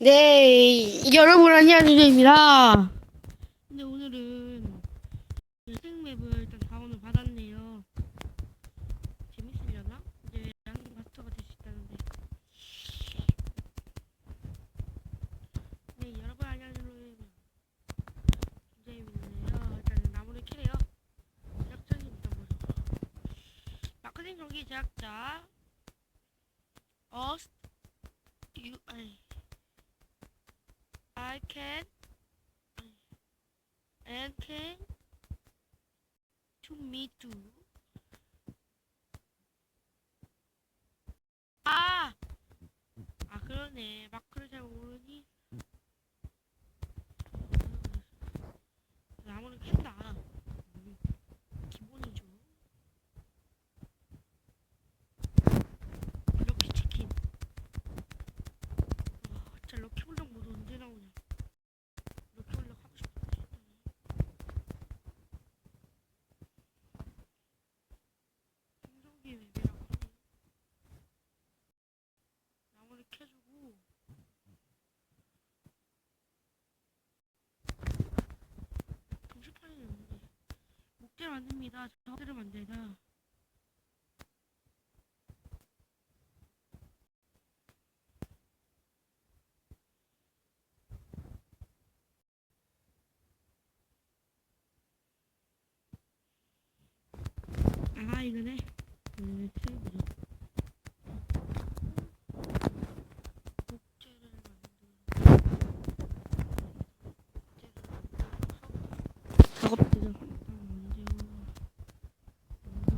네, 여러분 안녕하십니까. 근데 오늘은 생맵을 일단 자원을 받았네요. 재밌으려나? 이제 양님 마스터가 될 수 있다는데. 네, 여러분 안녕하십니까. 굉장히 재밌네요. 일단 나무를 캐래요. 제작자입니다, 먼저. 마크팅 전기 제작자. 어스 유 아니 I can and can to me too. 아, 아 그러네. 마크를 잘 모르니. 나무는 킨다. 음, 기본이죠. 럭키 치킨. 와, 진짜 럭키 블럭 모드 언제 나오냐? 럭키 블럭 하고 싶은데. 생존기 맵이라고 하네. 나무를 캐주고. 금식판이 없는데. 목재를 만듭니다. 저들을 만들다. 아 이거네. 음, 세이브죠. 목재를 만들어. 작업대를 일단 먼저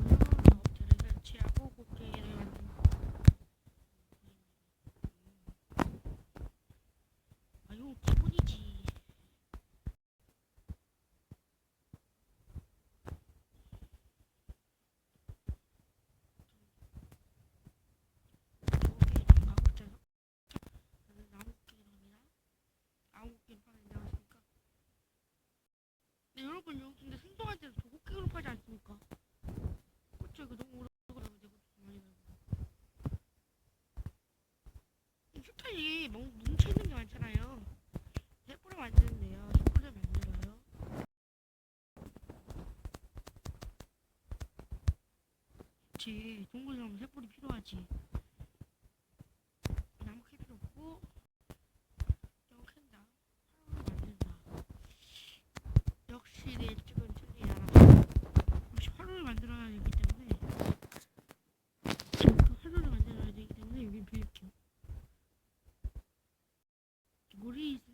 먼저 작업대를 설치하고 곡괭이를 만든다. 아 이건 기본이지. 곡괭이랑 가고 있잖아. 저는 나무 곡괭이랍니다. 나무 곡괭이 파는 데 왔으니까. 여기 근데 생동할 때는 도곡개로 파지 않습니까? 그쵸 이거 너무 오래 걸리고 내가 좀 많이 걸고 이 슈타이 멍 뭉쳐있는 게 많잖아요. 횃불을 만드는데요. 횃불을 만들어요. 그치 동굴이라면 횃불이 필요하지 나무 캘 필요 없고 이거 캔다 화로를 만든다 역시 내 쪽은 틀리야. 역시 화로를 만들어야 되기 때문에 그 화로를 만들어야 되기 때문에 여기 빌릴게요.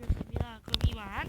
알겠습니다. 그럼 이만